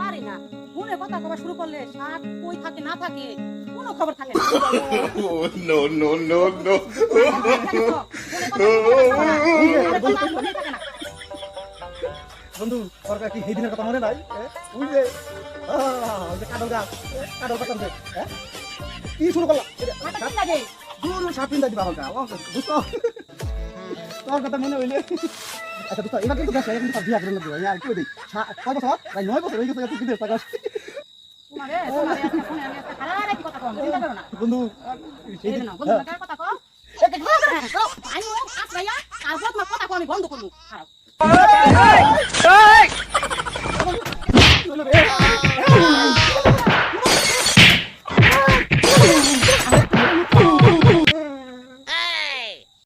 পারি না। মনে কথা কবা শুরু করলে সাপ কই থাকে না থাকে কোনো খবর থাকে না। না বন্ধু তোর কি সেই দিনের কথা মনে নাই? ওই যে কাঁঠাল গাছ। আনছে, এ? কি শুরু করলাম? দুটো সাপিন দাদি বাবা গা বুঝত তোর কথা মনে হইলে আচ্ছা বুঝতো এবার কিন্তু গেছে কিন্তু বিয়া করে লাগবে আর কি দিই কয় বছর প্রায় নয় বছর হয়ে গেছে তুই বিদেশ থাকাস বন্ধু করব খারাপ হ্যাঁ।